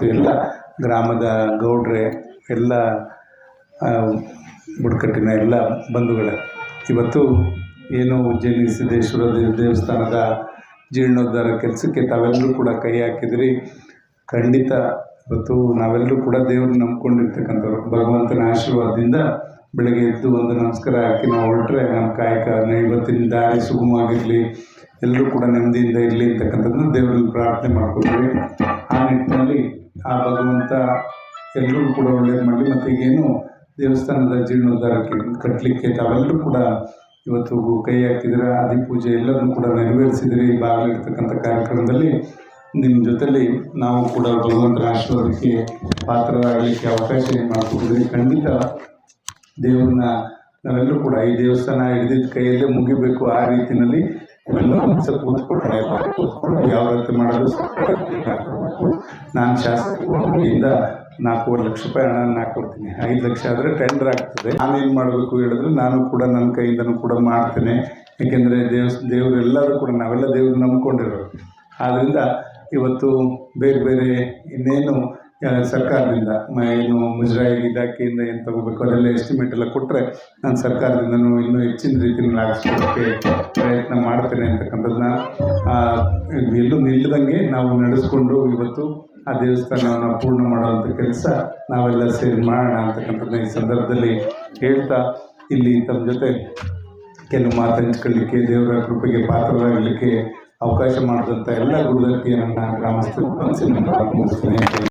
ಮತ್ತು ಎಲ್ಲ ಗ್ರಾಮದ ಗೌಡ್ರೆ, ಎಲ್ಲ ಬುಡಕಟ್ಟಿನ ಎಲ್ಲ ಬಂಧುಗಳೇ, ಇವತ್ತು ಏನು ಉಜ್ಜಯಿನಿ ಸಿದ್ದೇಶ್ವರ ದೇವಸ್ಥಾನದ ಜೀರ್ಣೋದ್ಧಾರ ಕೆಲಸಕ್ಕೆ ತಾವೆಲ್ಲರೂ ಕೂಡ ಕೈ ಹಾಕಿದ್ರಿ. ಖಂಡಿತ ಇವತ್ತು ನಾವೆಲ್ಲರೂ ಕೂಡ ದೇವ್ರನ್ನ ನಂಬ್ಕೊಂಡಿರ್ತಕ್ಕಂಥವ್ರು. ಭಗವಂತನ ಆಶೀರ್ವಾದದಿಂದ ಬೆಳಗ್ಗೆ ಎದ್ದು ಒಂದು ನಮಸ್ಕಾರ ಹಾಕಿ ನಾವು ಹೊರಟ್ರೆ ನಮ್ಮ ಕಾಯಕ ಇವತ್ತಿನ ದಾರಿ ಸುಗಮವಾಗಿರಲಿ, ಎಲ್ಲರೂ ಕೂಡ ನೆಮ್ಮದಿಯಿಂದ ಇರಲಿ ಅಂತಕ್ಕಂಥದ್ದನ್ನ ದೇವರಲ್ಲಿ ಪ್ರಾರ್ಥನೆ ಮಾಡ್ಕೊತೀವಿ. ಆ ಭಗವಂತ ಎಲ್ಲರೂ ಕೂಡ ಒಳ್ಳೇದು ಮಾಡಲಿ. ಮತ್ತು ಏನು ದೇವಸ್ಥಾನದ ಜೀರ್ಣೋದ್ಧಾರಕ್ಕೆ ಕಟ್ಟಲಿಕ್ಕೆ ತಾವೆಲ್ಲರೂ ಕೂಡ ಇವತ್ತು ಕೈ ಹಾಕಿದರೆ ಆದಿ ಪೂಜೆ ಎಲ್ಲದನ್ನು ಕೂಡ ನೆರವೇರಿಸಿದರೆ ಈ ಭಾಗಲಿರ್ತಕ್ಕಂಥ ಕಾರ್ಯಕ್ರಮದಲ್ಲಿ ನಿಮ್ಮ ಜೊತೆಯಲ್ಲಿ ನಾವು ಕೂಡ ಭಗವಂತನ ಆಶೀರ್ವಾದಕ್ಕೆ ಪಾತ್ರರಾಗಲಿಕ್ಕೆ ಅವಕಾಶ ಮಾಡಿಕೊಟ್ಟಿದ್ರಿ ಖಂಡಿತ ದೇವರನ್ನ ನಾವೆಲ್ಲರೂ ಕೂಡ ಈ ದೇವಸ್ಥಾನ ಹಿಡಿದಿದ್ದ ಕೈಯಲ್ಲೇ ಮುಗಿಬೇಕು ಆ ರೀತಿಯಲ್ಲಿ ಸ್ವಲ್ಪ ಕೂತ್ಕೊಂಡು ಯಾವ ರೀತಿ ಮಾಡೋದು ನಾನು ಶಾಸಕರಿಂದ ನಾಲ್ಕೂವರೆ ಲಕ್ಷ ರೂಪಾಯಿ ಹಣ ನಾನು ಕೊಡ್ತೀನಿ. ಐದು ಲಕ್ಷ ಆದರೆ ಟೆಂಡರ್ ಆಗ್ತದೆ. ನಾನೇನು ಮಾಡಬೇಕು ಹೇಳಿದ್ರೆ ನಾನು ಕೂಡ ನನ್ನ ಕೈಯಿಂದನೂ ಕೂಡ ಮಾಡ್ತೇನೆ. ಏಕೆಂದರೆ ದೇವ ದೇವರೆಲ್ಲರೂ ಕೂಡ ನಾವೆಲ್ಲ ದೇವ್ರನ್ನ ನಂಬ್ಕೊಂಡಿರೋರು. ಆದ್ದರಿಂದ ಇವತ್ತು ಬೇರೆ ಬೇರೆ ಇನ್ನೇನು ಸರ್ಕಾರದಿಂದ. ಏನು ಮುಜರಾಯಿ ಇಲಾಖೆಯಿಂದ ಏನು ತಗೋಬೇಕು? ಅದೆಲ್ಲ ಎಸ್ಟಿಮೇಟ್ ಎಲ್ಲ ಕೊಟ್ಟರೆ ನಾನು ಸರ್ಕಾರದಿಂದನೂ ಇನ್ನೂ ಹೆಚ್ಚಿನ ರೀತಿಯಲ್ಲಿ ನಡೆಸೋದಕ್ಕೆ ಪ್ರಯತ್ನ ಮಾಡ್ತೇನೆ ಅಂತಕ್ಕಂಥದ್ದನ್ನ ಎಲ್ಲೂ ನಿಲ್ಲದಂಗೆ ನಾವು ನಡೆಸ್ಕೊಂಡು ಇವತ್ತು ಆ ದೇವಸ್ಥಾನವನ್ನು ಪೂರ್ಣ ಮಾಡುವಂಥ ಕೆಲಸ ನಾವೆಲ್ಲ ಸೇರಿ ಮಾಡೋಣ ಅಂತಕ್ಕಂಥದ್ದನ್ನ ಈ ಸಂದರ್ಭದಲ್ಲಿ ಹೇಳ್ತಾ ಇಲ್ಲಿ ತಮ್ಮ ಜೊತೆ ಕೆಲವು ಮಾತು ಹಂಚ್ಕೊಳ್ಳಿಕ್ಕೆ, ದೇವರ ಕೃಪೆಗೆ ಪಾತ್ರರಾಗಲಿಕ್ಕೆ ಅವಕಾಶ ಮಾಡಿದಂಥ ಎಲ್ಲ ಗುರುದರ್ತಿಯನ್ನು ನನ್ನ ಗ್ರಾಮಸ್ಥರು ಮನಸ್ಸಿನ